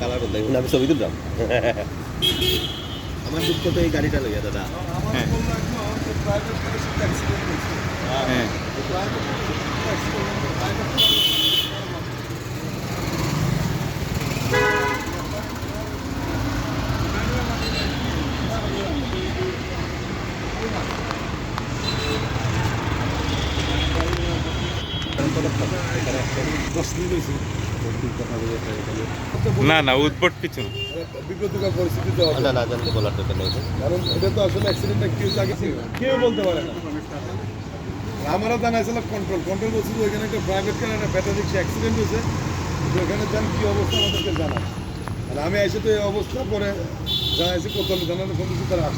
Colour বদলাই আমি ছবি তুললাম আমার দুঃখ তো এই গাড়িটা লইয়া দাদা। হ্যাঁ। হ্যাঁ। না না উদ্ভট কিছু না। বিব্রতকর পরিস্থিতিতে না না জানতে বলার দরকার নেই কারণ এটা তো আসলে অ্যাক্সিডেন্টটা কেউ আগে ছিল কেউ বলতে পারে না। আমারও জানা ছিল কন্ট্রোল কন্ট্রোল বলছিল ওইখানে একটা প্রাইভেট কার একটা ব্যাটারি অ্যাক্সিডেন্ট হয়েছে। তো ওখানে যান কী অবস্থা আমাদেরকে জানা আর আমি এসে তো এই অবস্থা পরে জানাইছি কোথাও জানানো কোনো কিছু তারা আসে।